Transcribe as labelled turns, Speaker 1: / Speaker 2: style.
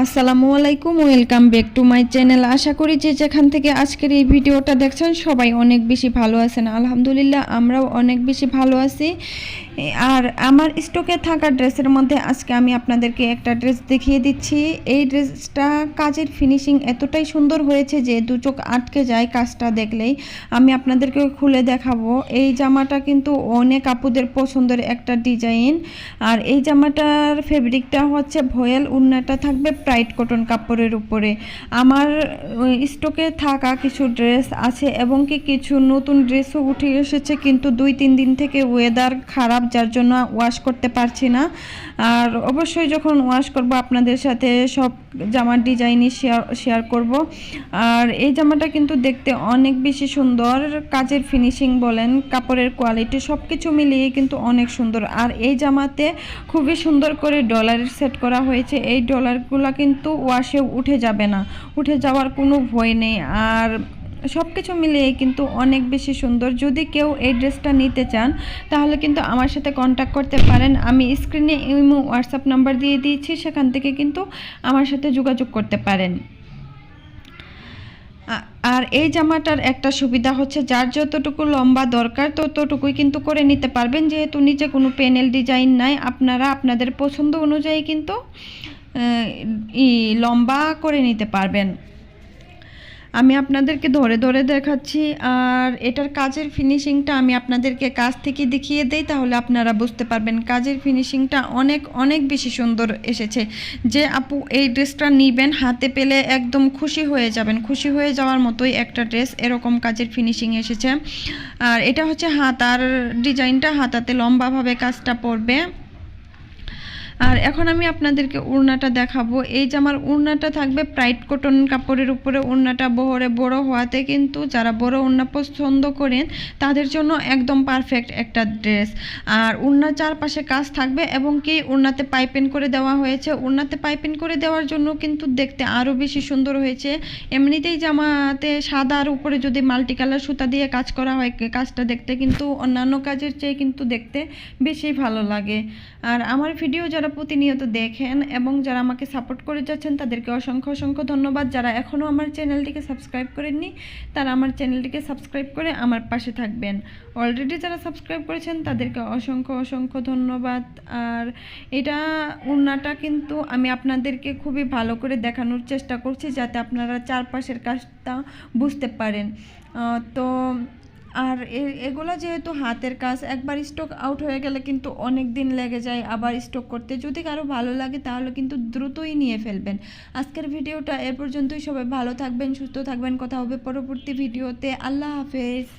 Speaker 1: আসসালামু আলাইকুম, welcome back to my channel. আশা করি যে যেখান থেকে আজকের এই ভিডিওটা দেখছেন, সবাই অনেক বেশি ভালো আছেন। আলহামদুলিল্লাহ, আমরাও অনেক বেশি ভালো আছি। আর আমার স্টকে থাকা ড্রেসের মধ্যে আজকে আমি আপনাদেরকে একটা ড্রেস দেখিয়ে দিচ্ছি। এই ড্রেসটা কাজের ফিনিশিং এতটাই সুন্দর হয়েছে যে দু চোখ আটকে যায় কাজটা দেখলেই। আমি আপনাদেরকে খুলে দেখাবো। এই জামাটা কিন্তু অনেক আপুদের পছন্দের একটা ডিজাইন। আর এই জামাটার ফেব্রিকটা হচ্ছে ভয়েল, উন্নাটা থাকবে প্রাইড কটন কাপড়ের উপরে। আমার স্টকে থাকা কিছু ড্রেস আছে এবং কি কিছু নতুন ড্রেসও উঠে এসেছে, কিন্তু দুই, তিন দিন থেকে ওয়েদার খারাপ, যার জন্য ওয়াশ করতে পারছি না। আর অবশ্যই যখন ওয়াশ করব আপনাদের সাথে সব জামার ডিজাইনই শেয়ার শেয়ার করব। আর এই জামাটা কিন্তু দেখতে অনেক বেশি সুন্দর। কাজের ফিনিশিং বলেন, কাপড়ের কোয়ালিটি সব কিছু মিলিয়ে কিন্তু অনেক সুন্দর। আর এই জামাতে খুবই সুন্দর করে ডলারের সেট করা হয়েছে। এই ডলারগুলো কিন্তু ওয়াশে উঠে যাবে না। উঠে যাওয়ার কোনো ভয় নেই। আর সব কিছু মিলিয়ে কিন্তু অনেক বেশি সুন্দর। যদি কেউ এই ড্রেসটা নিতে চান, তাহলে কিন্তু আমার সাথে কন্ট্যাক্ট করতে পারেন। আমি স্ক্রিনে ইমো হোয়াটসঅ্যাপ নাম্বার দিয়ে দিয়েছি, সেখান থেকে কিন্তু আমার সাথে যোগাযোগ করতে পারেন। আর এই জামাটার একটা সুবিধা হচ্ছে, যার যতটুকু লম্বা দরকার, ততটুকুই কিন্তু করে নিতে পারবেন। যেহেতু নিচে কোনো প্যানেল ডিজাইন নাই, আপনারা আপনাদের পছন্দ অনুযায়ী কিন্তু লম্বা করে নিতে পারবেন। আমি আপনাদেরকে ধরে ধরে দেখাচ্ছি, আর এটার কাজের ফিনিশিংটা আমি আপনাদেরকে কাজ থেকে দেখিয়ে দেই, তাহলে আপনারা বুঝতে পারবেন কাজের ফিনিশিংটা অনেক অনেক বেশি সুন্দর এসেছে। যে আপু এই ড্রেসটা নিবেন, হাতে পেলে একদম খুশি হয়ে যাবেন। খুশি হয়ে যাওয়ার মতোই একটা ড্রেস, এরকম কাজের ফিনিশিং এসেছে। আর এটা হচ্ছে হাতার, ডিজাইনটা হাতাতে লম্বাভাবে কাজটা পড়বে। আর এখন আমি আপনাদেরকে উড়নাটা দেখাবো। এই জামার উড়নাটা থাকবে প্রাইড কটন কাপড়ের উপরে, উড়নাটা বহরে বড় হওয়াতে কিন্তু যারা বড় উড়না পছন্দ করেন, তাদের জন্য একদম পারফেক্ট একটা ড্রেস আর উড়নার চারপাশে কাজ থাকবে এবং কি উড়নাতে পাইপিং করে দেওয়া হয়েছে। উড়নাতে পাইপিং করে দেওয়ার জন্য কিন্তু দেখতে আরও বেশি সুন্দর হয়েছে। এমনিতেই জামাতে সাদার উপরে যদি মাল্টি কালার সুতা দিয়ে কাজ করা হয়, কাজটা দেখতে কিন্তু অন্যান্য কাজের চেয়ে কিন্তু দেখতে বেশি ভালো লাগে। আর আমার ভিডিও যারা প্রতিনিয়ত দেখেন এবং যারা আমাকে সাপোর্ট করে যাচ্ছেন, তাদেরকে অসংখ্য অসংখ্য ধন্যবাদ। যারা এখনও আমার চ্যানেলটিকে সাবস্ক্রাইব করেননি, তারা আমার চ্যানেলটিকে সাবস্ক্রাইব করে আমার পাশে থাকবেন। অলরেডি যারা সাবস্ক্রাইব করেছেন, তাদেরকে অসংখ্য অসংখ্য ধন্যবাদ। আর এটা উন্নাটা কিন্তু আমি আপনাদেরকে খুবই ভালো করে দেখানোর চেষ্টা করছি, যাতে আপনারা চারপাশের কাজটা বুঝতে পারেন। তো আর এগুলো যেহেতু হাতের কাজ, একবার স্টক আউট হয়ে গেলে কিন্তু অনেক দিন লেগে যায় আবার স্টক করতে। যদি কারও ভালো লাগে তাহলে কিন্তু দ্রুতই নিয়ে ফেলবেন। আজকের ভিডিওটা এ পর্যন্তই। সবাই ভালো থাকবেন, সুস্থ থাকবেন। কথা হবে পরবর্তী ভিডিওতে। আল্লাহ হাফেজ।